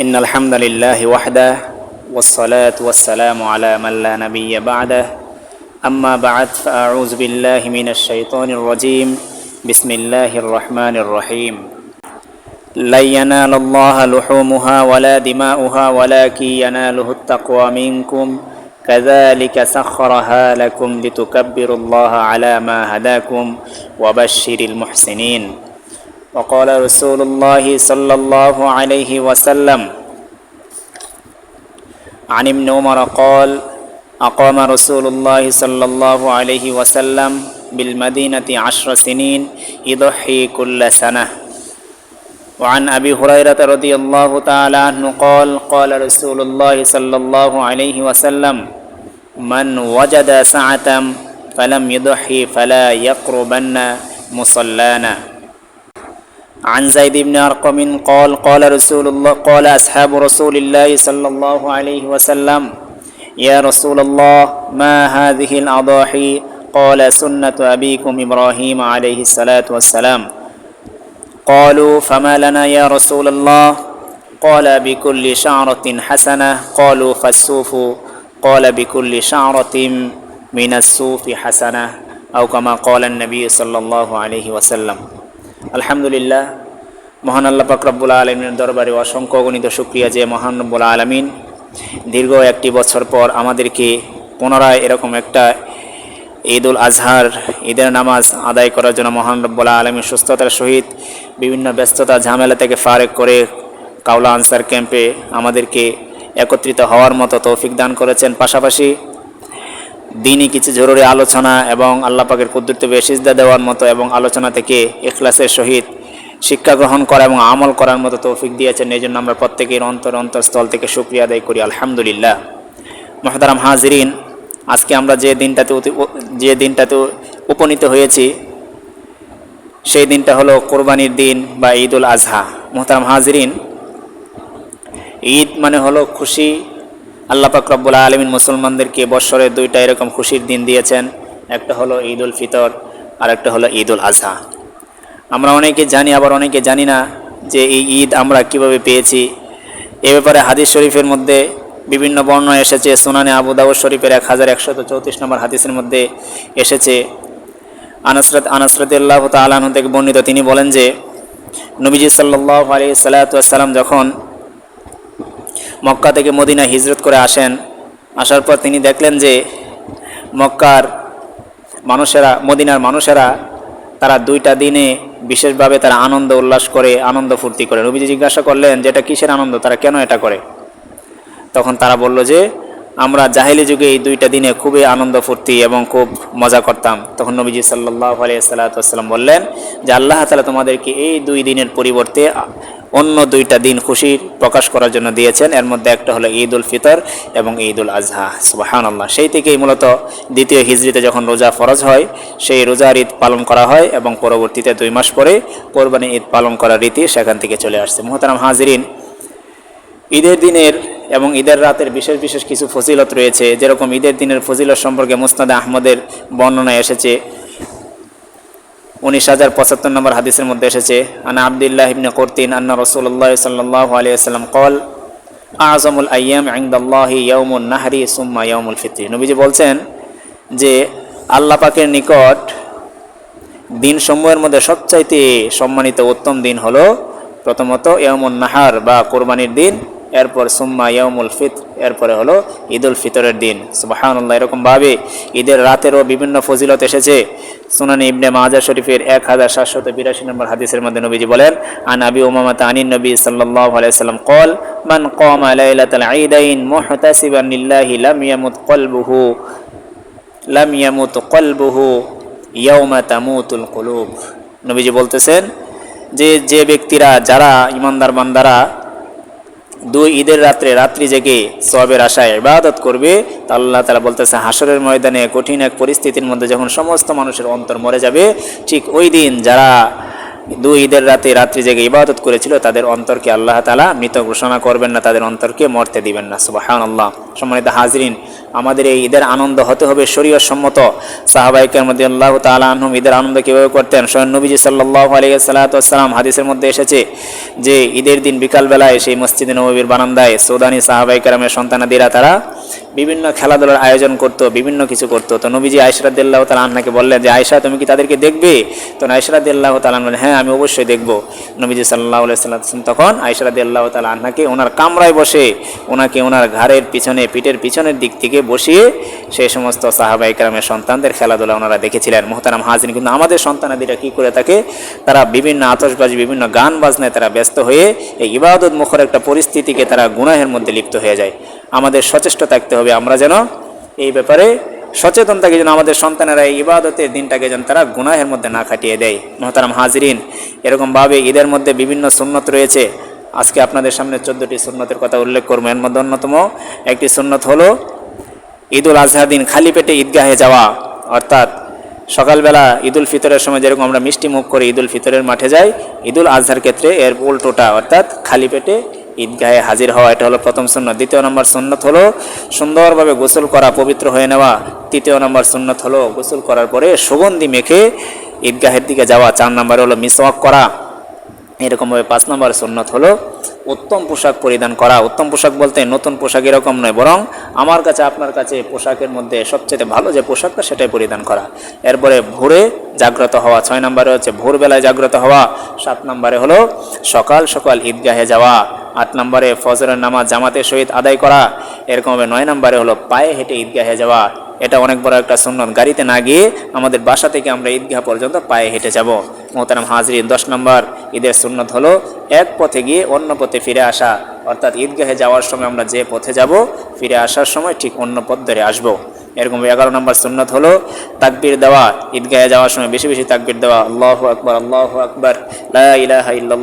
إن الحمد لله وحده والصلاة والسلام على من لا نبي بعده. أما بعد فأعوذ بالله من الشيطان الرجيم. بسم الله الرحمن الرحيم. لن ينال الله لحومها ولا دماؤها ولكن يناله التقوى منكم. كذلك سخرها لكم لتكبروا الله على ما هداكم وبشر المحسنين. وقال رسول الله صلى الله عليه وسلم عن ابن عمر قال أقام رسول الله صلى الله عليه وسلم بالمدينة عشر سنين يضحي كل سنة. وعن أبي هريرة رضي الله تعالى عنه قال قال رسول الله صلى الله عليه وسلم من وجد سعة فلم يضحي فلا يقربن مصلانا. عن زيد بن أرقم قال قال رسول الله قال أصحاب رسول الله صلى الله عليه وسلم يا رسول الله ما هذه الأضاحي؟ قال سنة أبيكم إبراهيم عليه الصلاة والسلام. قالوا فما لنا يا رسول الله؟ قال بكل شعرة حسنة. قالوا فالسوف. قال بكل شعرة من السوف حسنة أو كما قال النبي صلى الله عليه وسلم. আলহামদুলিল্লাহ, মহান আল্লাহ পাক রব্বুল আলমিনের দরবারে অসংখ্য গণিত শুক্রিয়া যে মহান রব্বুল আলমিন দীর্ঘ একটি বছর পর আমাদেরকে পুনরায় এরকম একটা ঈদ উল আজহার, ঈদের নামাজ আদায় করার জন্য মহান রব্বুল আলমীর সুস্থতার সহিত বিভিন্ন ব্যস্ততা, ঝামেলা থেকে ফারেক করে কাউলা আনসার ক্যাম্পে আমাদেরকে একত্রিত হওয়ার মতো তৌফিক দান করেছেন। পাশাপাশি দিনই কিছু জরুরি আলোচনা এবং আল্লাহ পাকের কুদ্দুরতে বেশিজদা দেওয়ার মতো এবং আলোচনা থেকে ইখলাসের সহিত শিক্ষা গ্রহণ করা এবং আমল করার মতো তৌফিক দিয়েছেন। এই জন্য আমরা প্রত্যেকের অন্তর অন্তরস্থল থেকে সুক্রিয়া আদায় করি। আলহামদুলিল্লাহ। মহতারাম হাজিরিন, আজকে আমরা যে দিনটাতে যে দিনটাতে উপনীত হয়েছি, সেই দিনটা হলো কোরবানির দিন বা ঈদ উল আজহা। মোহতারাম হাজিরিন, ঈদ মানে হলো খুশি আল্লাহ রব্বুল আলমিন মুসলমানদেরকে বৎসরের দুইটা এরকম খুশির দিন দিয়েছেন। একটা হলো ঈদ উল ফিতর আর একটা হলো ঈদ উল আজহা আমরা অনেকে জানি, আবার অনেকে জানি না যে এই ঈদ আমরা কীভাবে পেয়েছি। এ ব্যাপারে হাদিস শরীফের মধ্যে বিভিন্ন বর্ণ এসেছে। সোনানে আবু দাউদ শরীফের এক হাজার একশত চৌত্রিশ নম্বর হাদিসের মধ্যে এসেছে। আনাসরত আনাসরতুল্লাহ তালাহ থেকে বর্ণিত, তিনি বলেন যে, নবীজি সাল্লাহ আলি সাল্লাম যখন মক্কা থেকে মদিনা হিজরত করে আসেন। আসার পর তিনি দেখলেন যে মক্কার মানুষেরা, মদিনার মানুষেরা তারা দুইটা দিনে বিশেষভাবে তারা আনন্দ উল্লাস করে, আনন্দ ফুর্তি করে। রবিজি জিজ্ঞাসা করলেন, যে এটা কিসের আনন্দ? তারা কেন এটা করে? তখন তারা বলল যে, আমরা জাহেলি যুগে এই দুইটা দিনে খুবই আনন্দ ফুর্তি এবং খুব মজা করতাম। তখন নবীজি সাল্লাহ আলিয়াল্লাম বললেন যে, আল্লাহ তালা তোমাদেরকে এই দুই দিনের পরিবর্তে অন্য দুইটা দিন খুশি প্রকাশ করার জন্য দিয়েছেন। এর মধ্যে একটা হলো ঈদ উল ফিতর এবং ঈদ উল আজহা। সুবাহান আল্লাহ সেই থেকেই মূলত দ্বিতীয় হিজড়িতে যখন রোজা ফরজ হয়, সেই রোজার ঈদ পালন করা হয় এবং পরবর্তীতে দুই মাস পরে কোরবানি ঈদ পালন করার রীতি সেখান থেকে চলে আসছে। মোহতারাম হাজিরিন, ঈদের দিনের এবং ঈদের রাতের বিশেষ বিশেষ কিছু ফজিলত রয়েছে। যেরকম ঈদের দিনের ফজিলত সম্পর্কে মুস্তাদ আহমদের বর্ণনা এসেছে উনিশ হাজার পঁচাত্তর নম্বর হাদিসের মধ্যে এসেছে, আনা আবদুল্লাহ ইবনে কর্তিন আন্না রসুল্লাহ সাল্লাহ আলিয়াল্লাম কল আজমুল আয়াম আইন্দাল্লাহি ইয়ৌমুল নাহরি সুম্মা ইয়ৌমুল ফিত্রি। নবীজি বলছেন যে, আল্লাহ পাকের নিকট দিন সমূহের মধ্যে সবচাইতে সম্মানিত উত্তম দিন হলো প্রথমত ইয়মুল নাহার বা কোরবানির দিন, এরপর সুম্মা ইয়মুল ফিত এরপরে হলো ঈদুল ফিতরের দিন। সুবাহান্লাহ এরকমভাবে ঈদের রাতেরও বিভিন্ন ফজিলত এসেছে। সুনানি ইবনে মাজা শরীফের এক হাজার সাতশত বিরাশি নম্বর হাদিসের মধ্যে নবীজি বলেন, আন আবি উমামাত আনিন নবী সাল্লাহ আলাইসাল্লাম কল মান কম আলাইলাতাল ঈদাইন মুহতাসিবান লিল্লাহি লাম ইয়ামুত কলবুহু লাম ইয়ামুত কলবুহু ইয়াউমা তামুতুল কুলুব। নবীজি বলতেছেন যে যে ব্যক্তিরা, যারা ইমানদার বান্দারা দুই ঈদের রাত্রে রাত্রি জেগে সবের আশায় ইবাদত করবে। তা আল্লাহ তালা বলতেছে হাসরের ময়দানে কঠিন এক পরিস্থিতির মধ্যে যখন সমস্ত মানুষের অন্তর মরে যাবে, ঠিক ওই দিন যারা দুই ঈদের রাতে রাত্রি জেগে ইবাদত করেছিল, তাদের অন্তরকে আল্লাহ তালা মৃত ঘোষণা করবেন না, তাদের অন্তরকে মরতে দিবেন না সুবাহান আল্লাহ সম্মানিত হাজরিন, আমাদের এই ঈদের আনন্দ হতে হবে শরীয় সম্মত। সাহাবাইকের মধ্যে আল্লাহ তালা আহম ঈদের আনন্দ কীভাবে করতেন? স্বয়ং নবীজি সাল্লাহ আলিয়া সাল্লাতাম হাদিসের মধ্যে এসেছে যে, ঈদের দিন বিকালবেলায় সেই মসজিদে নবীর বারান্দায় সৌদানি সাহাবাইকারামের সন্তানাদিরা তারা বিভিন্ন খেলাধুলার আয়োজন করতো, বিভিন্ন কিছু করতো। তো নবীজি আয়সরাদ্দাহ তালা আহ্নাকে বললেন যে আয়সা তুমি কি তাদেরকে দেখবে? তো আয়সরাদ্দাহ তালা বলেন হ্যাঁ আমি অবশ্যই দেখব। নবীজি সাল্লাহ সাল্লাম তখন আয়সরাদ্দাহ তালা আহ্নাকে ওনার কামরায় বসে, ওনাকে ওনার ঘাড়ের পিছনে, পিঠের পিছনের দিক থেকে বসিয়ে সেই সমস্ত সাহাবাইকারামের সন্তানদের খেলাধুলা ওনারা দেখেছিলেন। মোহতারাম হাজিন কিন্তু আমাদের সন্তানাদিরা কী করে থাকে? তারা বিভিন্ন আতসবাজি বিভিন্ন গান বাজনায় তারা ব্যস্ত হয়ে এই ইবাদত মুখর একটা পরিস্থিতিকে তারা গুনাহের মধ্যে লিপ্ত হয়ে যায়। আমাদের সচেষ্ট থাকতে হবে আমরা যেন এই ব্যাপারে সচেতন থাকি যেন আমাদের সন্তানেরা এই ইবাদতের দিনটাকে যেন তারা গুনাহের মধ্যে না খাটিয়ে দেয়। মহতারাম হাজরিন, এরকমভাবে ঈদের মধ্যে বিভিন্ন সুন্নত রয়েছে। আজকে আপনাদের সামনে চোদ্দোটি সুন্নতের কথা উল্লেখ করব। এর মধ্যে অন্যতম একটি সুন্নত হলো ঈদুল আজহা দিন খালি পেটে ঈদগাহে যাওয়া। অর্থাৎ সকালবেলা ঈদুল ফিতরের সময় যেরকম আমরা মিষ্টি মুখ করে ঈদুল ফিতরের মাঠে যাই, ঈদুল আজহার ক্ষেত্রে এর উল্টোটা, অর্থাৎ খালি পেটে ঈদগাহে হাজির হওয়া, এটা হলো প্রথম সুন্নত। দ্বিতীয় নম্বর সুন্নত হলো সুন্দরভাবে গোসল করা, পবিত্র হয়ে নেওয়া। তৃতীয় নম্বর সুন্নত হলো গোসল করার পরে সুগন্ধি মেখে ঈদগাহের দিকে যাওয়া। চার নম্বর হলো মিসওয়াক করা। এরকমভাবে পাঁচ নম্বর সুন্নত হলো উত্তম পোশাক পরিধান করা। উত্তম পোশাক বলতে নতুন পোশাক এরকম নয়, বরং আমার কাছে, আপনার কাছে পোশাকের মধ্যে সবচেয়ে ভালো যে পোশাকটা সেটাই পরিধান করা। এরপরে ভোরে জাগ্রত হওয়া, ছয় নম্বরে হচ্ছে ভোরবেলায় জাগ্রত হওয়া। সাত নম্বরে হলো সকাল সকাল ঈদগাহে যাওয়া। আট নম্বরে ফজরের নামাজ জামাতের সহিত আদায় করা এরকমভাবে নয় নম্বরে হলো পায়ে হেঁটে ঈদগাহে যাওয়া। এটা অনেক বড় একটা সুন্নত। গাড়িতে না গিয়ে আমাদের বাসা থেকে আমরা ঈদগাহ পর্যন্ত পায়ে হেঁটে যাব। মোহতারাম হাজরিন, দশ নম্বর। ঈদের সুন্নত হলো এক পথে গিয়ে অন্য পথে ফিরে আসা। অর্থাৎ ঈদগাহে যাওয়ার সময় আমরা যে পথে যাব, ফিরে আসার সময় ঠিক অন্য পথ ধরে আসব। এরকম এগারো নম্বর সুন্নত হলো তাকবির দেওয়া, ঈদগাহে যাওয়ার সময় বেশি বেশি তাকবির দেওয়া, আল্লাহ আকবর আল্লাহ আকবর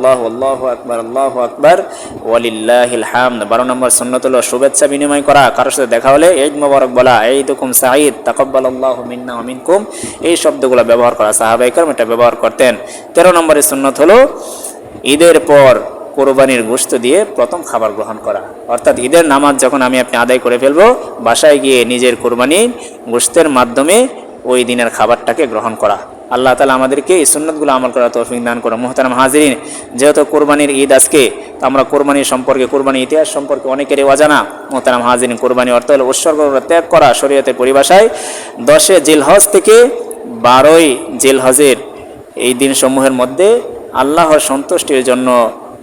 লাহ আল্লাহ আকবর আল্লাহ আকবর, ওয়ালিল্লাহিল হামদ। বারো নম্বর সুন্নত হলো শুভেচ্ছা বিনিময় করা, কারোর সাথে দেখা হলে ঈদ মোবারক বলা এই দুকুম সাঈদ তাকব্বাল আল্লাহ মিন্না অমিনকুম এই শব্দগুলো ব্যবহার করা সাহাবাইকার এটা ব্যবহার করতেন। তেরো নম্বরের সুন্নত হলো ঈদের পর কোরবানির গোস্ত দিয়ে প্রথম খাবার গ্রহণ করা। অর্থাৎ ঈদের নামাজ যখন আমি আপনি আদায় করে ফেলব, বাসায় গিয়ে নিজের কোরবানির গোস্তের মাধ্যমে ওই দিনের খাবারটাকে গ্রহণ করা। আল্লাহ তালা আমাদেরকে এই সুন্নতগুলো আমল করা তৌফিক দান করো মোহতারাম হাজিরিন, যেহেতু কোরবানির ঈদ আজকে, তো আমরা কোরবানির সম্পর্কে, কোরবানির ইতিহাস সম্পর্কে অনেকেরই অজানা। মোহতারাম হাজিরিন কোরবানি অর্থ হলো উৎসর্গ ত্যাগ করা শরীয়তের পরিভাষায়। দশে জিলহজ থেকে বারোই জিলহজের এই দিনসমূহের মধ্যে আল্লাহর সন্তুষ্টির জন্য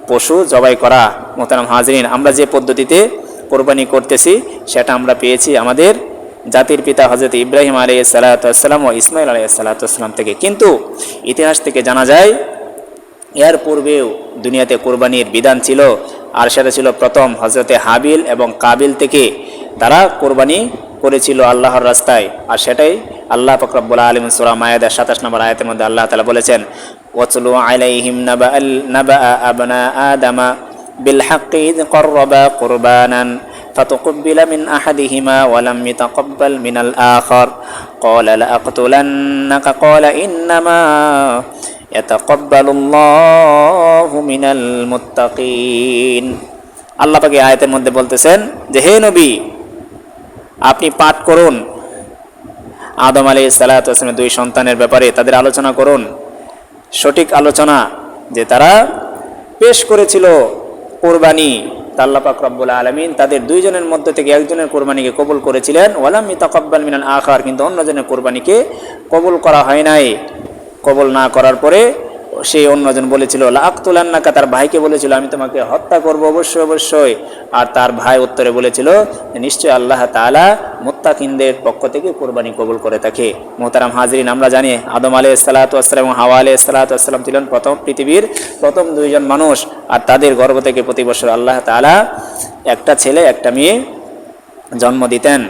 পশু জবাই করা মোহতারাম হাজরিন। আমরা যে পদ্ধতিতে কোরবানি করতেছি, সেটা আমরা পেয়েছি আমাদের জাতির পিতা হজরত ইব্রাহিম আলী সালাতাম ও ইসমাইল আলী সালাতাম থেকে। কিন্তু ইতিহাস থেকে জানা যায়, এর পূর্বেও দুনিয়াতে কোরবানির বিধান ছিল, আর সেটা ছিল প্রথম হজরতে হাবিল এবং কাবিল থেকে তারা কোরবানি করেছিল আল্লাহর রাস্তায় আর সেটাই আল্লাহ ফকরবুল্লা আলম সুরা মায়াদের সাতাশ নম্বর আয়াতের মধ্যে আল্লাহ তালা বলেছেন ওয়াতলু আলাইহিম নাবা নাবা আবনা আদামা بالحق إذ قربا قربانا فتقبل من أحدهما ولم يتقبل من الآخر قال لأقتلنك قال إنما يتقبل الله من المتقين আল্লাহ পাকে আয়াতের মধ্যে বলতেছেন যে হে নবী আপনি পাঠ করুন। আদম আলী সালাতামের দুই সন্তানের ব্যাপারে তাদের আলোচনা করুন। সঠিক আলোচনা যে তারা পেশ করেছিল কোরবানি তাল্লা পাক রব্বুল আলমিন তাদের দুইজনের মধ্য থেকে একজনের কোরবানিকে কবুল করেছিলেন। ওয়ালাম মিতাকব্বাল মিনান আখার, কিন্তু অন্যজনের কোরবানিকে কবুল করা হয় নাই। কবুল না করার পরে সেই অন্যজন বলেছিল লাকতুলান্নাকা তার ভাইকে বলেছিল, আমি তোমাকে হত্যা করব অবশ্যই অবশ্যই। আর তার ভাই উত্তরে বলেছিল, নিশ্চয় আল্লাহ তালা মুত্তাকিনদের পক্ষ থেকে কোরবানি কবুল করে থাকে। মোহতারাম হাজরিন, আমরা জানি আদম আলহ সালাতাম এবং হাওয়া আলহ সালাতাম ছিলেন প্রথম পৃথিবীর প্রথম দুইজন মানুষ। আর তাদের গর্ভ থেকে প্রতি বছর আল্লাহ তালা একটা ছেলে, একটা মেয়ে জন্ম দিতেন।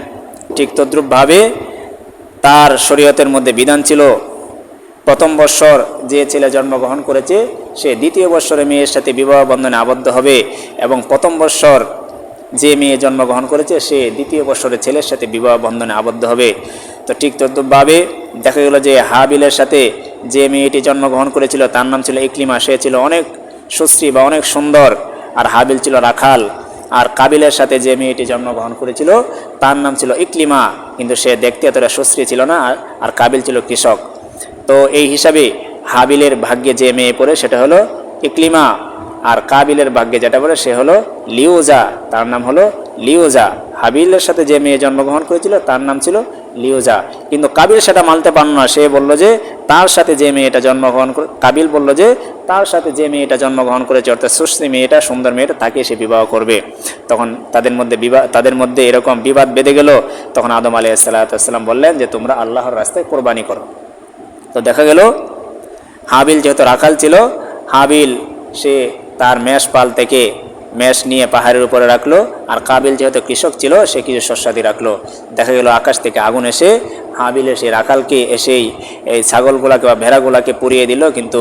ঠিক তদ্রুপভাবে তার শরীয়তের মধ্যে বিধান ছিল প্রথম বৎসর যে ছেলে জন্মগ্রহণ করেছে, সে দ্বিতীয় বৎসরে মেয়ের সাথে বিবাহ বন্ধনে আবদ্ধ হবে এবং প্রথম বৎসর যে মেয়ে জন্মগ্রহণ করেছে, সে দ্বিতীয় বৎসরে ছেলের সাথে বিবাহ বন্ধনে আবদ্ধ হবে। তো ঠিক তদ্রুপভাবে দেখা গেল যে হাবিলের সাথে যে মেয়েটি জন্মগ্রহণ করেছিল, তার নাম ছিল ইকলিমা। সে ছিল অনেক সুশ্রী বা অনেক সুন্দর, আর হাবিল ছিল রাখাল। আর কাবিলের সাথে যে মেয়েটি জন্মগ্রহণ করেছিল, তার নাম ছিল ইকলিমা। কিন্তু সে দেখতে এতটা সুশ্রী ছিল না, আর কাবিল ছিল কৃষক। তো এই হিসাবে হাবিলের ভাগ্যে যে মেয়ে পড়ে সেটা হলো ইকলিমা। আর কাবিলের ভাগ্যে যেটা বলে সে হলো লিওজা। তার নাম হলো লিওজা। হাবিলের সাথে যে মেয়ে জন্মগ্রহণ করেছিল তার নাম ছিল লিওজা। কিন্তু কাবিল সেটা মানতে পারল না। সে বলল যে, তার সাথে যে মেয়েটা জন্মগ্রহণ করে কাবিল বলল যে, তার সাথে যে মেয়েটা জন্মগ্রহণ করেছে, অর্থাৎ সুশ্রী মেয়েটা, সুন্দর মেয়েটা, তাকে সে বিবাহ করবে। তখন তাদের মধ্যে বিবাহ তাদের মধ্যে এরকম বিবাদ বেঁধে গেল। তখন আদম আলিয়া সাল্লাম বললেন যে, তোমরা আল্লাহর রাস্তায় কোরবানি করো। তো দেখা গেল, হাবিল যেহেতু রাখাল ছিল, হাবিল সে তার মেষ পাল থেকে মেষ নিয়ে পাহাড়ের উপরে রাখল, আর কাবিল যেহেতু কৃষক ছিল, সে কিছু শস্যাদি রাখল। দেখা গেল আকাশ থেকে আগুন এসে হাবিল সেই রাখালকে এসেই এই ছাগলগুলাকে বা ভেড়াগুলাকে পুড়িয়ে দিল, কিন্তু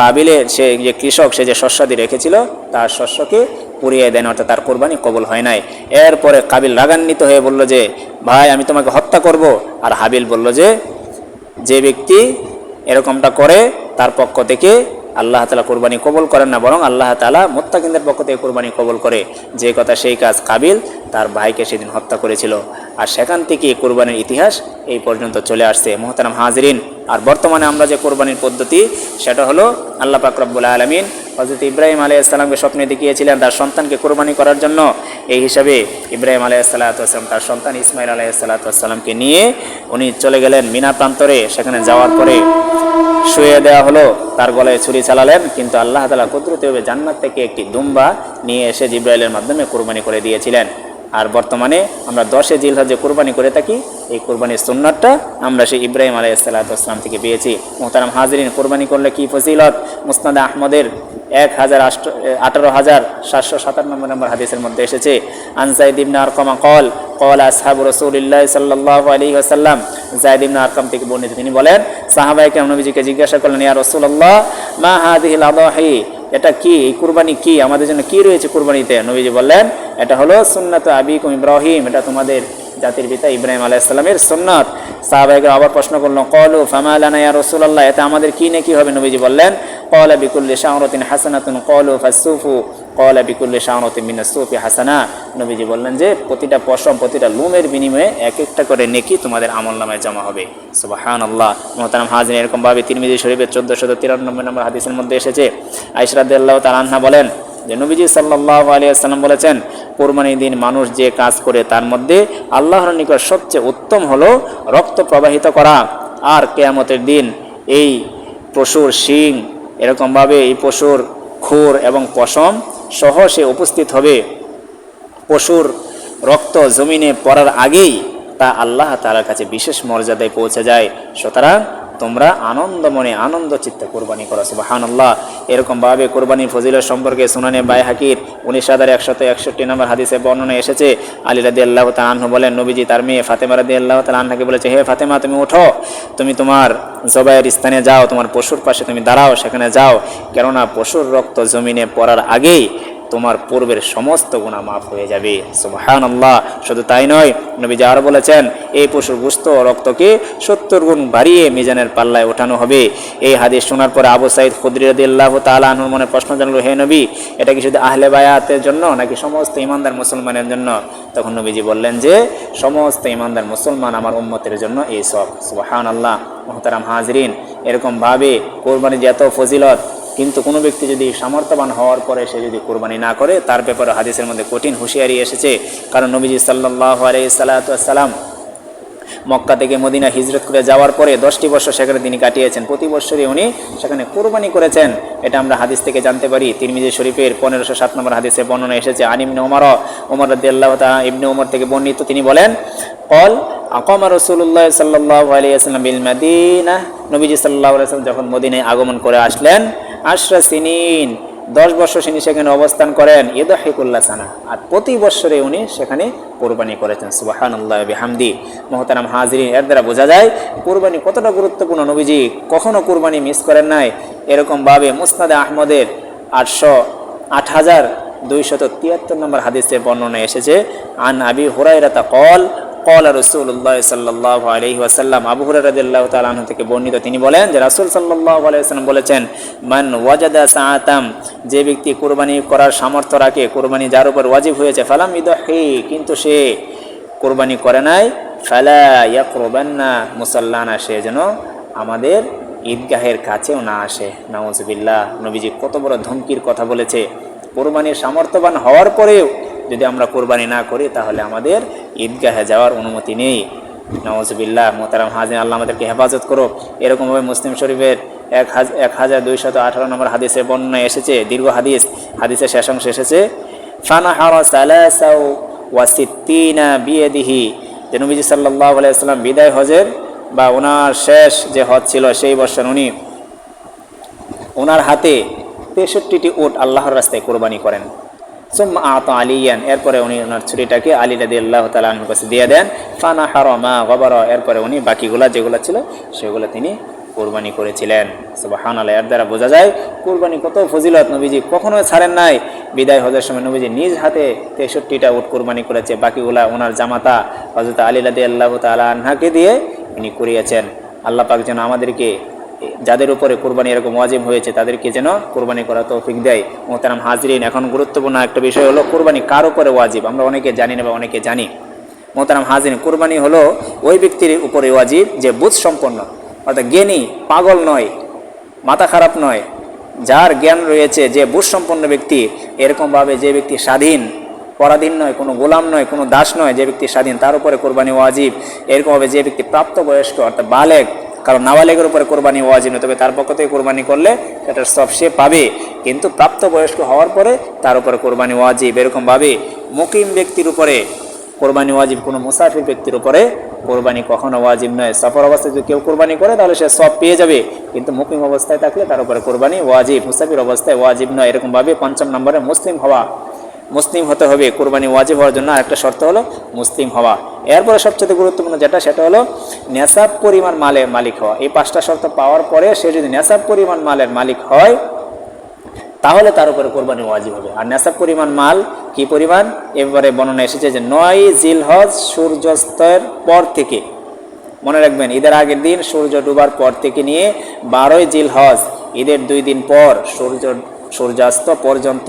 কাবিলে সে যে কৃষক, সে যে শস্যাদি রেখেছিল, তার শস্যকে পুড়িয়ে দেন, অর্থাৎ তার কোরবানি কবল হয় নাই। এরপরে কাবিল রাগান্বিত হয়ে বলল যে, ভাই, আমি তোমাকে হত্যা করব। আর হাবিল বলল যে যে ব্যক্তি এরকমটা করে, তার পক্ষ থেকে আল্লাহ তালা কোরবানি কবল করেন না, বরং আল্লাহ তালা মোত্তাকিনদের পক্ষ থেকে কোরবানি কবল করে। যে কথা সেই কাজ কাবিল, তার ভাইকে সেদিন হত্যা করেছিল। আর সেখান থেকে কোরবানির ইতিহাস এই পর্যন্ত চলে আসছে। মোহতারাম হাজরিন, আর বর্তমানে আমরা যে কোরবানির পদ্ধতি, সেটা হলো আল্লাহ পাকরব্বুল আলমিন হজরত ইব্রাহিম আলাইসাল্লামকে স্বপ্নে দেখিয়েছিলেন তার সন্তানকে কোরবানি করার জন্য। এই হিসাবে ইব্রাহিম আলাইসাল্লাতাম তার সন্তান ইসমাইল আলাইসাল্লাতামকে নিয়ে উনি চলে গেলেন মিনা প্রান্তরে। সেখানে যাওয়ার পরে শুয়ে দেওয়া হলো, তার গলায় ছুরি চালালেন, কিন্তু আল্লাহ তালা কুদরতিভাবে জান্নাত থেকে একটি দুম্বা নিয়ে এসে জিব্রাইলের মাধ্যমে কোরবানি করে দিয়েছিলেন। আর বর্তমানে আমরা দশে জিল জিলহাজে কোরবানি করে থাকি, এই কোরবানির সুন্নাতটা আমরা সেই ইব্রাহিম আলাই সাল্লাতাম থেকে পেয়েছি। মোহতারাম হাজরিন, কোরবানি করলে কি ফজিলত? মুসনাদ আহমদের এক হাজার আঠারো হাজার সাতশো সাতান্ন নম্বর হাদিসের মধ্যে এসেছে আনসাইদ আরকমা কল কল আসহাবু রসুলিল্লাহ সাল্লাহ আলী আসাল্লাম জায়দ ইবনা আরকম থেকে বর্ণিত, তিনি বলেন সাহাবাইকে নবীজিকে জিজ্ঞাসা করলেন, ইয়া রসুল্লাহ মা হাদিহিল আদাহি? এটা কি? এই কুরবানি কি? আমাদের জন্য কি রয়েছে কুরবানিতে? নবীজি বললেন, এটা হলো সুন্নাত আবিকুম ইব্রাহিম, এটা তোমাদের জাতির পিতা ইব্রাহিম আলাইসাল্লামের সুন্নাত। সাহাবাহিক আবার প্রশ্ন করল কলু ফামালানা রসুল্লাহ এতে আমাদের কি নাকি হবে? নবীজি বললেন, কলা বিকুল্লি শাহরতিন হাসানাতুন কলু ফাসুফু কলা বিকুল্লি শাহরতিন মিনা সুফি হাসানা। নবীজি বললেন যে, প্রতিটা পশম, প্রতিটা লুমের বিনিময়ে এক একটা করে নেকি তোমাদের আমল নামায় জমা হবে। সুবাহান আল্লাহ মোহতারাম হাজিন এরকমভাবে তিরমিজি শরীফের চোদ্দশত তিরানব্বই নম্বর হাদিসের মধ্যে এসেছে। আইসরাদ আল্লাহ তালান্না বলেন যে নবীজি সাল্লাহ আলিয়াল্লাম বলেছেন কোরবানির দিন মানুষ যে কাজ করে, তার মধ্যে আল্লাহর নিকট সবচেয়ে উত্তম হলো রক্ত প্রবাহিত করা। আর কেয়ামতের দিন এই পশুর শিং, এরকমভাবে এই পশুর খুর এবং পশম সহ সে উপস্থিত হবে। পশুর রক্ত জমিনে পড়ার আগেই তা আল্লাহ তালার কাছে বিশেষ মর্যাদায় পৌঁছে যায়। সুতরাং তোমরা আনন্দ মনে আনন্দ চিত্তে কোরবানি করো সুবাহান্লাহ এরকমভাবে কোরবানির ফজিলত সম্পর্কে সুনানে বাই হাকির উনিশ হাজার একশত একষট্টি নম্বর হাদিসে বর্ণনা এসেছে। আলী রাদি আল্লাহ তালাহ বলেন, নবীজি তার মেয়ে ফাতেমা রাদি আল্লাহ তালাহকে বলেছে, হে ফাতেমা, তুমি ওঠো তুমি তোমার জবাইয়ের স্থানে যাও, তোমার পশুর পাশে তুমি দাঁড়াও, সেখানে যাও। কেননা পশুর রক্ত জমিনে পড়ার আগেই তোমার পূর্বের সমস্ত গুণা মাফ হয়ে যাবে। সুবহান আল্লাহ শুধু তাই নয় নবী আরও বলেছেন, এই পশুর গুস্ত রক্তকে সত্তর গুণ বাড়িয়ে মিজানের পাল্লায় ওঠানো হবে? এই হাদিস শোনার পরে আবু সাইদ খুদ্রিরদিল্লাহ তালা আনুর মনে প্রশ্ন জানলো, হে নবী, এটা কি শুধু আহলে বায়াতের জন্য নাকি সমস্ত ইমানদার মুসলমানের জন্য? তখন নবীজি বললেন যে, সমস্ত ইমানদার মুসলমান আমার উম্মতের জন্য এই সব। সুবহান আল্লাহ মোহতারাম হাজরিন, এরকমভাবে কোরবানি যে এত ফজিলত কিন্তু কোনো ব্যক্তি যদি সামর্থ্যবান হওয়ার পরে সে যদি কোরবানি না করে, তার ব্যাপারে হাদিসের মধ্যে কঠিন হুঁশিয়ারি এসেছে। কারণ নবীজি সাল্লাহ আলাই সাল্লাতাম মক্কা থেকে মদিনা হিজরত করে যাওয়ার পরে দশটি বছর সেখানে তিনি কাটিয়েছেন। প্রতি বছরই উনি সেখানে কোরবানি করেছেন। এটা আমরা হাদিস থেকে জানতে পারি। তিরমিজি শরীফের পনেরোশো সাত নম্বর হাদিসে বর্ণনা এসেছে। আনিমনে ওমর ওমর রদ্দাল্লাহ তালা ইবনে ওমর থেকে বর্ণিত তিনি বলেন, কল আকমা রসুল্লাহ সাল্লাহ আলিয়াল্লাম বিল মাদিনা। নবীজি সাল্লাহ আলাইসাল্লাম যখন মদিনায় আগমন করে আসলেন আশরা সিনিন। দশ বছর তিনি সেখানে অবস্থান করেন। ইদহিকুল্লাহ সানা। আর প্রতি বছরে উনি সেখানে কোরবানি করেছেন। সুবাহানুল্লাহ বিহামদি। মোহতারাম হাজরিন, এর দ্বারা বোঝা যায়, কোরবানি কতটা গুরুত্বপূর্ণ নবীজি। কখনও কোরবানি মিস করেন নাই। এরকমভাবে মুসনাদে আহমদের আটশো আট হাজার দুইশত তিয়াত্তর নম্বর হাদিসে বর্ণনা এসেছে, আন আবি হুরাইরাতা কল কল রসুল্লাহ সাল্লাহ আলহি ওয়াসাল্লাম আবু হুরাদিল্লাহ তালাহ থেকে বর্ণিত তিনি বলেন যে রাসুল সাল্লাহ আলাইসাল্লাম বলেছেন, মান ওয়াজাদা সাআতাম যে ব্যক্তি কোরবানি করার সামর্থ্য রাখে, কোরবানি যার উপর ওয়াজিব হয়েছে, ফালাম ইদ হে কিন্তু সে কোরবানি করে নাই, ফালা ইয়াকরবান্না মুসাল্লানা সে যেন আমাদের ঈদগাহের কাছেও না আসে। নওয়াজবিল্লাহ নবীজি কত বড় ধমকির কথা বলেছে। কোরবানির সামর্থ্যবান হওয়ার পরেও যদি আমরা কোরবানি না করি, তাহলে আমাদের ঈদগাহে যাওয়ার অনুমতি নেই। নওয়াজবিল্লাহ মোতারাম হাজিন আল্লাহ আমাদেরকে হেফাজত করো এরকমভাবে মুসলিম শরীফের এক হাজার এক হাজার দুইশত আঠারো নম্বর হাদিসের বর্ণনায় এসেছে, দীর্ঘ হাদিস। হাদিসের শেষ অংশে এসেছে, ফানাহার সালাসাউ ওয়াসিদ্দিনা বিয়েদিহি। যে নবীজি সাল্লাহ আলাইসাল্লাম বিদায় হজের বা ওনার শেষ যে হজ ছিল সেই বছর উনি ওনার হাতে তেষট্টিটি উট আল্লাহর রাস্তায় কোরবানি করেন। আলিয়ান। এরপরে উনি ওনার ছুরিটাকে আলী রাদি আল্লাহ তালাহর কাছে দিয়ে দেন। ফানা হারমা গবর। এরপরে উনি বাকিগুলা যেগুলো ছিল, সেগুলো তিনি কোরবানি করেছিলেন। সুবাহান আল্লাহ এর দ্বারা বোঝা যায়, কোরবানি কত ফজিলত, নবীজি কখনো ছাড়েন নাই। বিদায় হজের সময় নবীজি নিজ হাতে তেষট্টিটা উট কোরবানি করেছে। বাকিগুলা ওনার জামাতা হজরত আলী রাদি আল্লাহ তালাহাকে দিয়ে উনি করিয়েছেন আল্লাহ পাক যেন আমাদেরকে যাদের উপরে কোরবানি এরকম ওয়াজিব হয়েছে, তাদেরকে যেন কোরবানি করা তৌফিক দেয়। মোহতারাম হাজরিন, এখন গুরুত্বপূর্ণ একটা বিষয় হলো, কোরবানি কার উপরে ওয়াজিব? আমরা অনেকে জানি না বা অনেকে জানি। মোহতারাম হাজরিন, কোরবানি হলো ওই ব্যক্তির উপরে ওয়াজিব যে বুধ সম্পন্ন। অর্থাৎ জ্ঞানী, পাগল নয়, মাথা খারাপ নয়। যার জ্ঞান রয়েছে যে বুধ সম্পন্ন ব্যক্তি, এরকমভাবে যে ব্যক্তি স্বাধীন, পরাধীন নয়, কোনো গোলাম নয়, কোনো দাস নয়, যে ব্যক্তি স্বাধীন, তার উপরে কোরবানি ওয়াজিব। এরকমভাবে যে ব্যক্তি প্রাপ্তবয়স্ক, অর্থাৎ বালেগ কারণ নাবালেগের উপরে কোরবানি ওয়াজিব তবে তার পক্ষ থেকে কোরবানি করলে এটার সব সে পাবে। কিন্তু প্রাপ্তবয়স্ক হওয়ার পরে তার উপরে কোরবানি ওয়াজিব এরকমভাবে মুকিম ব্যক্তির উপরে কোরবানি ওয়াজিব কোনো মুসাফির ব্যক্তির উপরে কোরবানি কখনো ওয়াজিব নয়। সফর অবস্থায় যদি কেউ কোরবানি করে, তাহলে সে সব পেয়ে যাবে। কিন্তু মুকিম অবস্থায় থাকলে তার উপরে কোরবানি ওয়াজিব মুসাফির অবস্থায় ওয়াজিব নয়। এরকমভাবে পঞ্চম নম্বরে মুসলিম হওয়া মুসলিম হতে হবে, কোরবানি ওয়াজিব হওয়ার জন্য আরেকটা শর্ত হলো মুসলিম হওয়া। এরপরে সবচেয়ে গুরুত্বপূর্ণ যেটা, সেটা হলো নেশাব পরিমাণ মালের মালিক হওয়া। এই পাঁচটা শর্ত পাওয়ার পরে সে যদি নেশাব পরিমাণ মালের মালিক হয়, তাহলে তার উপরে কোরবানি ওয়াজিব হবে। আর নেশাব পরিমাণ মাল কি পরিমাণ? এবারে বর্ণনা এসেছে যে নয় জিলহজ সূর্যাস্তের পর থেকে। মনে রাখবেন, ঈদের আগের দিন সূর্য ডুবার পর থেকে নিয়ে বারোই জিলহজ, ঈদের দুই দিন পর সূর্য সূর্যাস্ত পর্যন্ত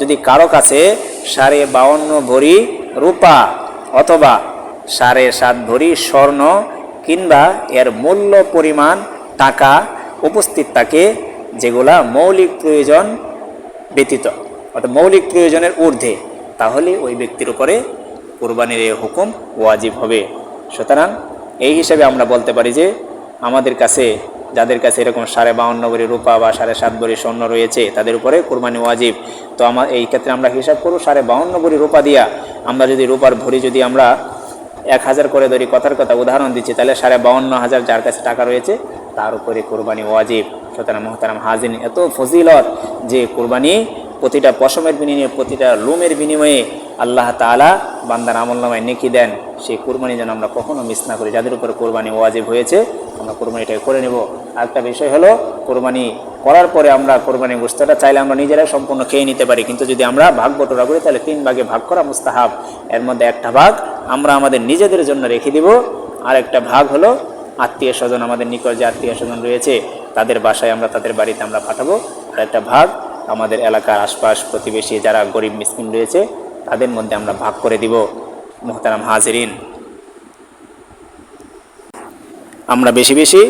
যদি কারও কাছে সাড়ে বাউন্ন ভরি রূপা অথবা সাড়ে সাত ভরি স্বর্ণ কিংবা এর মূল্য পরিমাণ, টাকা উপস্থিত থাকে, যেগুলা মৌলিক প্রয়োজন ব্যতীত, অর্থাৎ মৌলিক প্রয়োজনের ঊর্ধ্বে, তাহলে ওই ব্যক্তির উপরে কোরবানির এই হুকুম ওয়াজিব হবে। সুতরাং এই হিসাবে আমরা বলতে পারি যে আমাদের কাছে যাদের কাছে এরকম সাড়ে বাউন্ন ভরি রূপা বা সাড়ে সাত ভরি স্বর্ণ রয়েছে, তাদের উপরে কোরবানি ওয়াজিব। তো আমার এই ক্ষেত্রে আমরা হিসাব করব, সাড়ে বাউন্ন ভরি রূপা দিয়া আমরা যদি রূপার ভরি যদি আমরা এক হাজার করে ধরি, কথার কথা উদাহরণ দিচ্ছি, তাহলে সাড়ে বাউন্ন হাজার যার কাছে টাকা রয়েছে, তার উপরে কোরবানি ওয়াজিব। সুতরাং মোহতারাম হাজিন এত ফজিলত যে কোরবানি প্রতিটা পশমের বিনিময়ে, প্রতিটা লুমের বিনিময়ে আল্লাহ তালা বান্দার আমল নামায় নেকি দেন। সেই কোরবানি যেন আমরা কখনো মিস না করি। যাদের উপরে কোরবানি ওয়াজিব হয়েছে, আমরা কোরবানিটাকে করে নেব। আরেকটা বিষয় হলো, কোরবানি করার পরে আমরা কোরবানি গোস্তটা চাইলে আমরা নিজেরাই সম্পূর্ণ খেয়ে নিতে পারি। কিন্তু যদি আমরা ভাগ বটোরা করি, তাহলে তিন ভাগে ভাগ করা মুস্তাহাব। এর মধ্যে একটা ভাগ আমরা আমাদের নিজেদের জন্য রেখে দিব। আর একটা ভাগ হলো, আত্মীয় স্বজন আমাদের নিকট যে আত্মীয় স্বজন রয়েছে, তাদের বাসায় আমরা তাদের বাড়িতে আমরা পাঠাবো। আর একটা ভাগ আমাদের এলাকার আশপাশ প্রতিবেশী যারা গরিব মিসকিন রয়েছে, তাদের মধ্যে আমরা ভাগ করে দিব। মোহতারাম হাজরিন। আমরা বেশি বেশি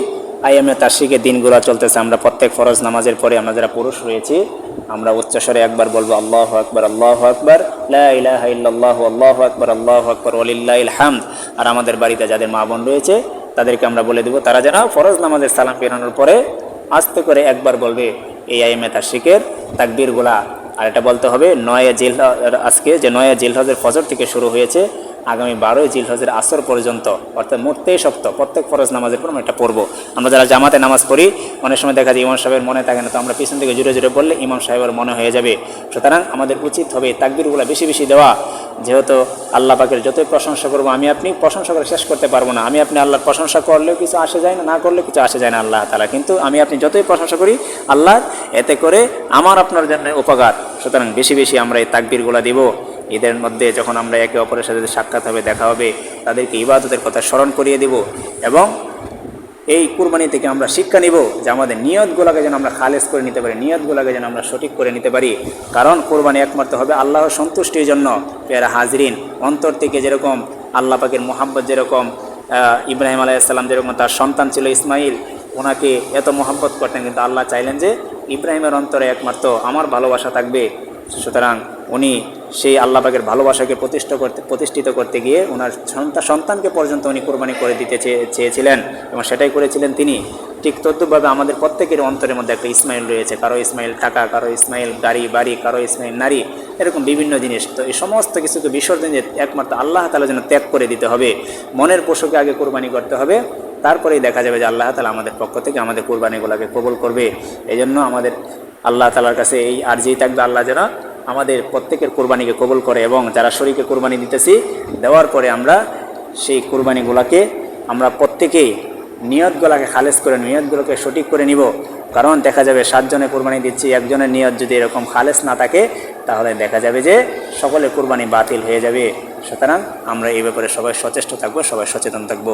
আইএমএ তার্শিকের দিনগুলো চলতেছে। আমরা প্রত্যেক ফরজ নামাজের পরে আমরা যারা পুরুষ রয়েছি, আমরা উচ্চস্বরে একবার বলব, আল্লাহ আকবর আল্লাহ আকবর লাহ আল্লাহ আকবর আল্লাহ আকবর ওলিল্লাহ আর আমাদের বাড়িতে যাদের মা বোন রয়েছে, তাদেরকে আমরা বলে দেবো, তারা যেন ফরজ নামাজের সালাম পেরানোর পরে আস্তে করে একবার বলবে এই আইএমএ তাসিকের তাকবীরগুলা। আর এটা বলতে হবে নয়া জিল আজকে যে নয়া জেল জিলহজের ফজর থেকে শুরু হয়েছে আগামী বারোই জিলহজের আসর পর্যন্ত, অর্থাৎ মোট তেইশ সপ্তাহ, প্রত্যেক ফরজ নামাজের পর আমরা এটা পড়ব। আমরা যারা জামাতে নামাজ পড়ি, অনেক সময় দেখা যায় ইমাম সাহেবের মনে থাকে না, তো আমরা পিছন থেকে জুড়ে জুড়ে বললে ইমাম সাহেবের মনে হয়ে যাবে। সুতরাং আমাদের উচিত হবে তাকবিরগুলো বেশি বেশি দেওয়া। যেহেতু আল্লাহ পাকের যতই প্রশংসা করব আমি আপনি, প্রশংসা করে শেষ করতে পারব না। আমি আপনি আল্লাহর প্রশংসা করলেও কিছু আসে যায় না না করলেও কিছু আসে যায় না আল্লাহ তালা কিন্তু আমি আপনি যতই প্রশংসা করি, আল্লাহ এতে করে আমার আপনার জন্য উপকার। সুতরাং বেশি বেশি আমরা এই তাকবিরগুলো দিব। ঈদের মধ্যে যখন আমরা একে অপরের সাথে সাক্ষাৎ হবে, দেখা হবে, তাদেরকে ইবাদতের কথা স্মরণ করিয়ে দেব এবং এই কুরবানি থেকে আমরা শিক্ষা নিব যে আমাদের নিয়তগুলোকে যেন আমরা খালেজ করে নিতে পারি, নিয়তগুলোকে যেন আমরা সঠিক করে নিতে পারি। কারণ কোরবানি একমাত্র হবে আল্লাহর সন্তুষ্টির জন্য। পেয়ারা হাজরিন, অন্তর থেকে যেরকম আল্লাহ পাকের মোহাম্মদ যেরকম ইব্রাহিম আলাইসাল্লাম যেরকম তার সন্তান ছিল ইসমাইল ওনাকে এত মোহাম্মত করতেন, কিন্তু আল্লাহ চাইলেন যে ইব্রাহিমের অন্তরে একমাত্র আমার ভালোবাসা থাকবে। সুতরাং উনি সেই আল্লাহ পাকের ভালোবাসাকে প্রতিষ্ঠা করতে, প্রতিষ্ঠিত করতে গিয়ে ওনার সন্তান সন্তানকে পর্যন্ত উনি কোরবানি করে দিতে চেয়ে, চেয়েছিলেন এবং সেটাই করেছিলেন তিনি। ঠিক তদ্রুপভাবে আমাদের প্রত্যেকের অন্তরের মধ্যে একটা ইসমাইল রয়েছে। কারও ইসমাইল টাকা, কারও ইসমাইল গাড়ি, বাড়ি, কারও ইসমাইল নারী, এরকম বিভিন্ন জিনিস। তো এই সমস্ত কিছুকে বিসর্জন যে একমাত্র আল্লাহ তালা যেন ত্যাগ করে দিতে হবে। মনের পশুকে আগে কোরবানি করতে হবে। তারপরেই দেখা যাবে যে আল্লাহ তালা আমাদের পক্ষ থেকে আমাদের কোরবানিগুলোকে কবল করবে। এই জন্য আমাদের আল্লাহ তালার কাছে এই আর্জি থাকবে, আল্লাহ যেন আমাদের প্রত্যেকের কোরবানিকে কবল করে এবং যারা শরীকে কোরবানি দিতেছি, দেওয়ার পরে আমরা সেই কোরবানিগুলোকে আমরা প্রত্যেকেই নিয়তগুলোকে খালেজ করে নিয়তগুলোকে সঠিক করে নিব। কারণ দেখা যাবে সাতজনে কোরবানি দিচ্ছি, একজনের নিয়ত যদি এরকম খালেজ না থাকে, তাহলে দেখা যাবে যে সকলে কোরবানি বাতিল হয়ে যাবে। সুতরাং আমরা এই ব্যাপারে সবাই সচেষ্ট থাকব, সবাই সচেতন থাকব।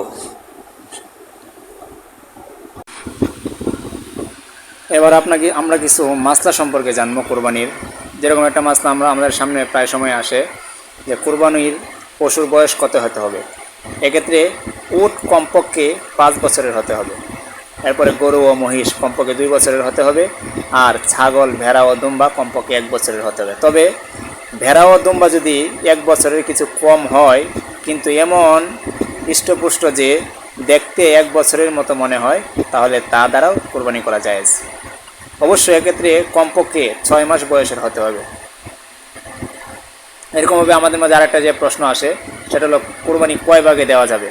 এবার আপনাকে, আমরা কিছু মাসলা সম্পর্কে জানব কোরবানির। যেরকম একটা মাসলা আমরা, আমাদের সামনে প্রায় সময় আসে যে কোরবানির পশুর বয়স কত হতে হবে। এক্ষেত্রে উট কমপক্ষে পাঁচ বছরের হতে হবে। এরপরে গরু ও মহিষ কমপক্ষে দুই বছরের হতে হবে। আর ছাগল, ভেড়া ও দুম্বা কমপক্ষে এক বছরের হতে হবে। তবে ভেড়া ও দুম্বা যদি এক বছরের কিছু কম হয়, কিন্তু এমন হৃষ্টপুষ্ট যে দেখতে এক বছরের মতো মনে হয়, তাহলে তা দ্বারাও কোরবানি করা যায় অবশ্যই এক্ষেত্রে কমপক্ষে ছয় মাস বয়সের হতে হবে। এরকমভাবে আমাদের মাঝে আরেকটা যে প্রশ্ন আসে, সেটা হলো, কোরবানি কয় ভাগে দেওয়া যাবে?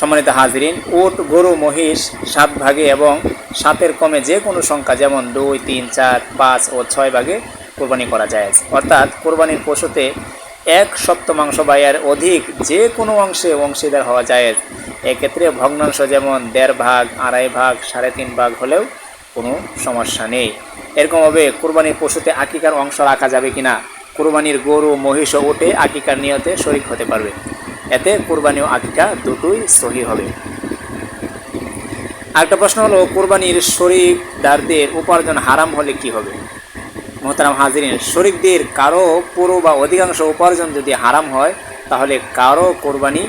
সম্মানিত হাজরিন, উট, গরু, মহিষ, সাত ভাগে এবং সাতের কমে যে কোনো সংখ্যা, যেমন দুই, তিন, চার, পাঁচ ও ছয় ভাগে কোরবানি করা যায়। অর্থাৎ কোরবানির পশুতে এক সপ্তমাংশ বা এর অধিক যে কোনো অংশে অংশীদার হওয়া যায়। এক্ষেত্রে ভগ্নাংশ যেমন দেড় ভাগ, আড়াই ভাগ, সাড়ে তিন ভাগ হলেও কোনো সমস্যা নেই। এরকমভাবে কোরবানির পশুতে আকিকার অংশ রাখা যাবে কিনা, কোরবানির গরু, মহিষ ও উঠে আকিকার নিয়তে শরিক হতে পারবে। এতে কোরবানি ও আকিকা দুটোই সহি হবে। আরেকটা প্রশ্ন হলো, কোরবানির শরিকদারদের উপার্জন হারাম হলে কি হবে? মোহতারাম হাজিরিন, শরিকদের কারও পুরো বা অধিকাংশ উপার্জন যদি হারাম হয়, তাহলে কারও কোরবানি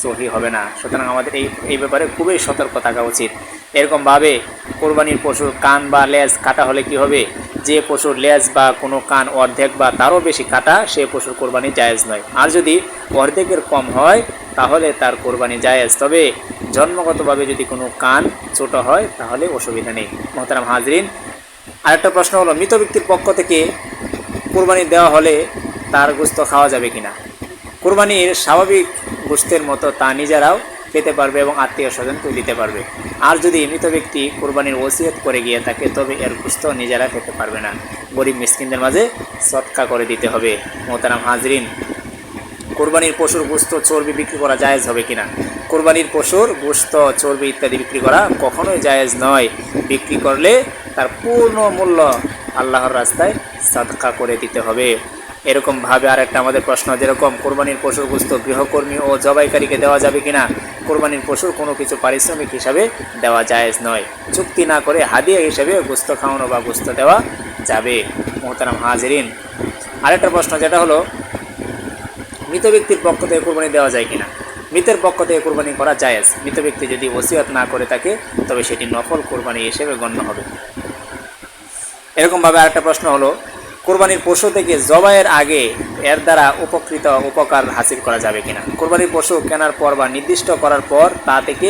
সহি হবে না। সুতরাং আমাদের এই এই ব্যাপারে খুবই সতর্ক থাকা উচিত। এরকমভাবে কোরবানির পশুর কান বা লেজ কাটা হলে কি হবে? যে পশুর লেজ বা কোনো কান অর্ধেক বা তারও বেশি কাটা, সে পশুর কোরবানি জায়েজ নয়। আর যদি অর্ধেকের কম হয়, তাহলে তার কোরবানি জায়েজ। তবে জন্মগতভাবে যদি কোনো কান ছোট হয়, তাহলে অসুবিধা নেই। মোহতারাম হাজরিন, আরেকটা প্রশ্ন হলো, মৃত ব্যক্তির পক্ষ থেকে কোরবানি দেওয়া হলে তার গোস্ত খাওয়া যাবে কিনা? কোরবানির স্বাভাবিক গোস্তের মতো তা নিজেরাও খেতে পারবে এবং আত্মীয় স্বজনকেও দিতে পারবে। আর যদি মৃত ব্যক্তি কোরবানির ওসিয়ত করে গিয়ে থাকে, তবে এর গোস্ত নিজেরা খেতে পারবে না। গরিব মিসকিনদের মাঝে সৎকা করে দিতে হবে। মোহতারাম হাজরিন, কোরবানির পশুর গোস্ত চর্বি বিক্রি করা জায়েজ হবে কিনা? কোরবানির পশুর গোস্ত, চর্বি ইত্যাদি বিক্রি করা কখনোই জায়েজ নয়। বিক্রি করলে তার পূর্ণ মূল্য আল্লাহর রাস্তায় সাদকা করে দিতে হবে। এরকমভাবে আর একটা আমাদের প্রশ্ন, যেরকম কোরবানির পশুর গোস্ত গৃহকর্মী ও জবাইকারীকে দেওয়া যাবে কিনা? কোরবানির পশুর কোনো কিছু পারিশ্রমিক হিসাবে দেওয়া জায়েজ নয়। চুক্তি না করে হাদিয়া হিসেবে গোস্ত খাওয়ানো বা গোস্ত দেওয়া যাবে। মোহতারাম হাজরিন, আরেকটা প্রশ্ন যেটা হলো, মৃত ব্যক্তির পক্ষ থেকে কোরবানি দেওয়া যায় কিনা? মৃতের পক্ষ থেকে কোরবানি করা জায়েজ। মৃত ব্যক্তি যদি ওসিয়ত না করে থাকে, তবে সেটি নফল কোরবানি হিসেবে গণ্য হবে। এরকমভাবে আরেকটা প্রশ্ন হলো কোরবানির পশু থেকে জবাইয়ের আগে এর দ্বারা উপকৃত উপকার হাসিল করা যাবে কিনা? কোরবানির পশু কেনার পর বা নির্দিষ্ট করার পর তা থেকে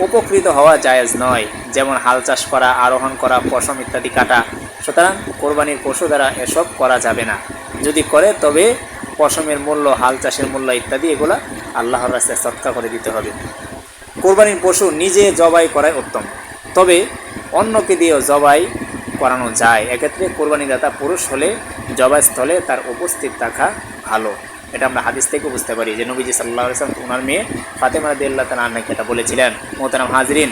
উপকৃত হওয়া জায়েজ নয়, যেমন হাল চাষ করা, আরোহণ করা, পশম ইত্যাদি কাটা। সুতরাং কোরবানির পশু দ্বারা এসব করা যাবে না। যদি করে, তবে পশমের মূল্য, হাল চাষের মূল্য ইত্যাদি এগুলা আল্লাহর রাস্তায় সৎকা করে দিতে হবে। কোরবানির পশু নিজে জবাই করাই উত্তম। তবে অন্যকে দিয়েও জবাই করানো যায়। এক্ষেত্রে কোরবানিদাতা পুরুষ হলে জবাই স্থলে তার উপস্থিত থাকা ভালো। এটা আমরা হাদিস থেকে বুঝতে পারি যে নবীজি সাল্লাহ ইসলাম ওনার মেয়ে ফাতেমা রাদি আল্লাহ তালা আন্নাকে এটা বলেছিলেন, মোহতারাম হাজরিন,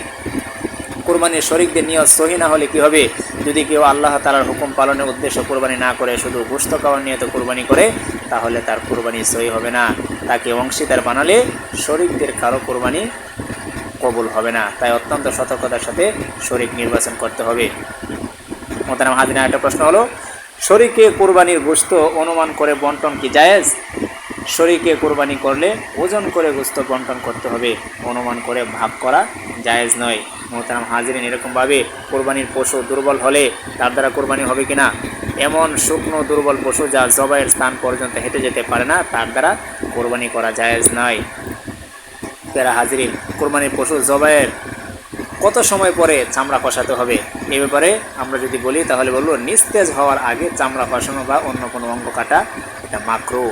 কোরবানির শরিকদের নিয়ত সহি না হলে কি হবে? যদি কেউ আল্লাহ তালার হুকুম পালনের উদ্দেশ্য কোরবানি না করে, শুধু গোস্ত খাওয়ার নিয়ত কোরবানি করে, তাহলে তার কোরবানি সহি হবে না। তাকে অংশীদার বানালে শরিকদের কারও কোরবানি কবুল হবে না। তাই অত্যন্ত সতর্কতার সাথে শরিক নির্বাচন করতে হবে। মোতারাম হাজিনা একটা প্রশ্ন হলো, শরিকে কোরবানির গোস্ত অনুমান করে বন্টন কি জায়েজ? শরীকে কোরবানি করলে ওজন করে গোস্ত বন্টন করতে হবে, অনুমান করে ভাগ করা জায়েজ নয়। মোহতারাম হাজিরিন এরকমভাবে কোরবানির পশু দুর্বল হলে তার দ্বারা কোরবানি হবে কিনা? এমন শুকনো দুর্বল পশু যা জবাইয়ের স্থান পর্যন্ত হেঁটে যেতে পারে না, তার দ্বারা কোরবানি করা জায়েজ নয়। পেরা হাজিরিন কোরবানির পশু জবাইয়ের কত সময় পরে চামড়া কষাতে হবে? এ ব্যাপারে আমরা যদি বলি, তাহলে বলব নিস্তেজ হওয়ার আগে চামড়া কষানো বা অন্য কোনো অঙ্গ কাটা এটা মাকরু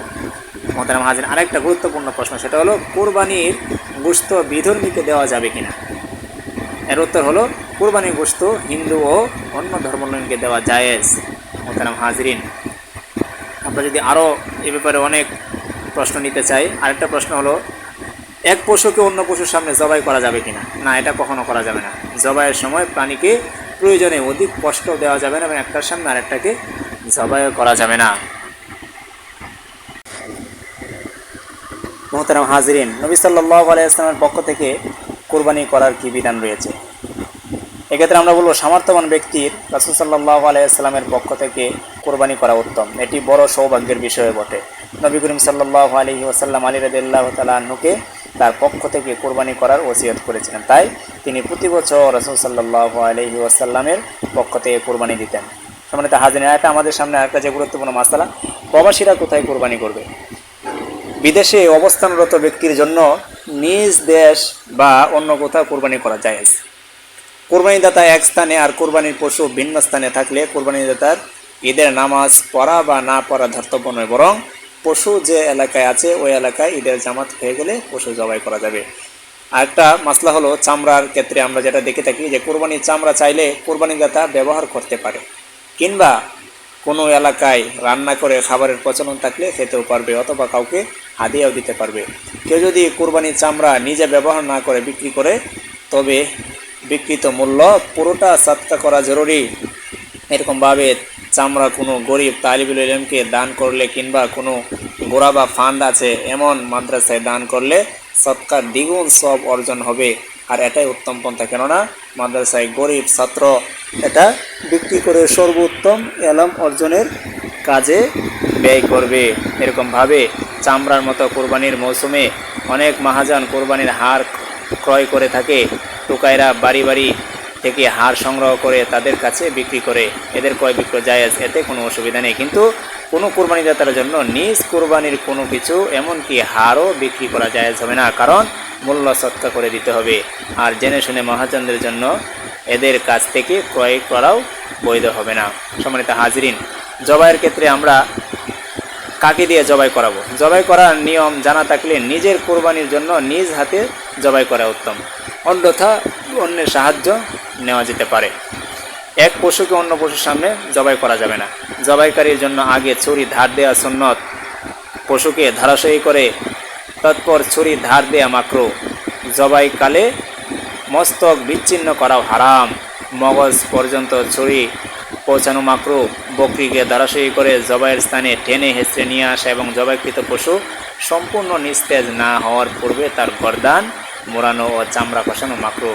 মোহতারাম হাজির আরেকটা গুরুত্বপূর্ণ প্রশ্ন, সেটা হলো, কোরবানির গোস্ত বিধর্মীকে দেওয়া যাবে কিনা? এর উত্তর হলো, কোরবানির গোস্ত হিন্দু ও অন্য ধর্মাবলম্বীকে দেওয়া জায়েজ। মোহতারাম হাজরিন আমরা যদি আরও এ ব্যাপারে অনেক প্রশ্ন নিতে চাই, আরেকটা প্রশ্ন হলো এক পশুকে অন্য পশুর সামনে জবাই করা যাবে কিনা? না, এটা কখনো করা যাবে না। জবাইয়ের সময় প্রাণীকে প্রয়োজনে অধিক কষ্ট দেওয়া যাবে না এবং একটার সামনে আরেকটাকে জবাই করা যাবে না। মোহতারাম হাজরিন, নবী সাল্লাহ আলাইসলামের পক্ষ থেকে কোরবানি করার কি বিধান রয়েছে? এক্ষেত্রে আমরা বলব, সামর্থ্যবান ব্যক্তির রাসুল সাল্লাহ আলাইসলামের পক্ষ থেকে কোরবানি করা উত্তম। এটি বড় সৌভাগ্যের বিষয়ে বটে। নবী করিম সাল্লাহ আলহি ওসাল্লাম আলী রদুল্লাহ তালুকে তার পক্ষ থেকে কোরবানি করার ওসিয়ত করেছিলেন। তাই তিনি প্রতি বছর রসুল সাল্লাহ আলহি ওয়াসাল্লামের পক্ষ থেকে কোরবানি দিতেন। সম্মানিত হাজির এটা আমাদের সামনে একটা যে গুরুত্বপূর্ণ মাসালা, প্রবাসীরা কোথায় কোরবানি করবে? বিদেশে অবস্থানরত ব্যক্তির জন্য নিজ দেশ বা অন্য কোথাও কোরবানি করা যায় কোরবানিদাতা এক স্থানে আর কোরবানির পশু ভিন্ন স্থানে থাকলে কোরবানিদাতার ঈদের নামাজ পড়া বা না পড়া ধর্তব্য নয়, বরং পশু যে এলাকায় আছে, ওই এলাকায় ঈদের জামাত হয়ে গেলে পশু জবাই করা যাবে। আর একটা মাসলা হলো চামড়ার ক্ষেত্রে আমরা যেটা দেখে থাকি যে কোরবানির চামড়া চাইলে কোরবানিদাতা ব্যবহার করতে পারে। কিংবা কোনো এলাকায় রান্না করে খাবারের প্রচলন থাকলে খেতেও পারবে অথবা কাউকে হাদিয়াও দিতে পারবে। কেউ যদি কোরবানির চামড়া নিজে ব্যবহার না করে বিক্রি করে, তবে বিকৃত মূল্য পুরোটা সাতকা করা জরুরি। এরকমভাবে চামড়া কোনো গরিব তালিবুল ইলমকে দান করলে কিংবা কোনো গোড়া বা ফান্ড আছে এমন মাদ্রাসায় দান করলে সৎকার দ্বিগুণ সব অর্জন হবে। আর এটাই উত্তম পন্থা। কেননা মাদ্রাসায় গরিব ছাত্র এটা বিক্রি করে সর্বোত্তম এলম অর্জনের কাজে ব্যয় করবে। এরকমভাবে চামড়ার মতো কোরবানির মৌসুমে অনেক মহাজন কোরবানির হার ক্রয় করে থাকে। টোকাইরা বাড়ি বাড়ি থেকে হার সংগ্রহ করে তাদের কাছে বিক্রি করে এদের ক্রয় বিক্রয় জায়েজ, এতে কোনো অসুবিধা নেই। কিন্তু কোনো কোরবানিদাতার জন্য নিজ কোরবানির কোনো কিছু, এমনকি হারও বিক্রি করা জায়েজ হবে না, কারণ মূল্য সৎকা করে দিতে হবে। আর জেনে শুনে মহাজনদের জন্য এদের কাছ থেকে ক্রয় করাও বৈধ হবে না। সম্মানিত হাজিরিন, জবাইয়ের ক্ষেত্রে আমরা কাকে দিয়ে জবাই করাবো? জবাই করার নিয়ম জানা থাকলে নিজের কোরবানির জন্য নিজ হাতে জবাই করা উত্তম। অন্যথা অন্যের সাহায্য নেওয়া যেতে পারে। এক পশুকে অন্য পশুর সামনে জবাই করা যাবে না। জবাইকারীর জন্য আগে ছুরি ধার দেওয়া সুন্নত। পশুকে ধারাশয়ী করে তৎপর ছুরি ধার দেয়া মাত্র জবাইকালে মস্তক বিচ্ছিন্ন করাও হারাম। মগজ পর্যন্ত ছুরি পৌঁছানো মাকরু বকরিকে দারাশয়ী করে জবাইয়ের স্থানে টেনে হেঁচড়ে নিয়ে আসা এবং জবাইকৃত পশু সম্পূর্ণ নিস্তেজ না হওয়ার পূর্বে তার গরদান, মোড়ানো ও চামড়া কষানো মাকরু।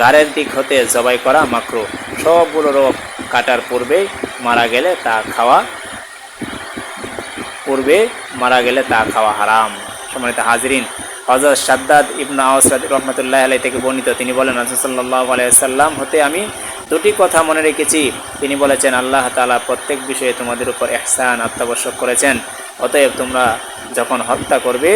গাড়ের দিক হতে জবাই করা মাকরু। সবগুলো রোগ কাটার পূর্বেই মারা গেলে তা খাওয়া, পূর্বে মারা গেলে তা খাওয়া হারাম। সম্মানিত হাজরিন হজরত সাদ্দাদ ইবনা আওসাদ রহমতুল্লাহ আলাই থেকে বর্ণিত। তিনি বলেন রসুল্লাহ আলাইসাল্লাম হতে আমি দুটি কথা মনে রেখেছি। তিনি বলেছেন, আল্লাহ তালা প্রত্যেক বিষয়ে তোমাদের উপর এহসান অত্যাবশ্যক করেছেন। অতএব তোমরা যখন হত্যা করবে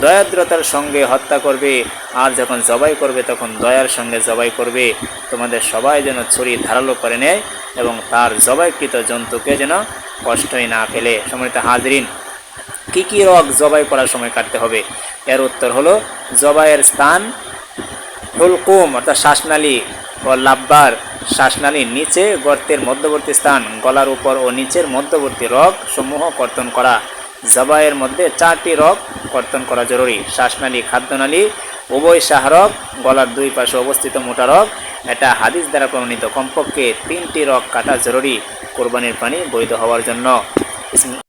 দয়াদ্রতার সঙ্গে হত্যা করবে। আর যখন জবাই করবে, তখন দয়ার সঙ্গে জবাই করবে। তোমাদের সবাই যেন ছুরি ধারালো করে নেয় এবং তার জবাইকৃত জন্তুকে যেন কষ্টই না ফেলে। সম্মানিত হাজরিন, কী কী রোগ জবাই করার সময় কাটতে হবে? এর উত্তর হলো, জবাইয়ের স্থান হুলকুম, অর্থাৎ শ্বাসনালী ও লাব্বার শ্বাসনালীর নিচে গর্তের মধ্যবর্তী স্থান। গলার উপর ও নিচের মধ্যবর্তী রগ সমূহ কর্তন করা। জবাইয়ের মধ্যে চারটি রগ কর্তন করা জরুরি। শ্বাসনালী, খাদ্যনালী, উভয় শাহরগ, গলার দুই পাশে অবস্থিত মোটা রগ। এটা হাদিস দ্বারা প্রমাণিত। কমপক্ষে তিনটি রগ কাটা জরুরি কোরবানির পানি বৈধ হওয়ার জন্য।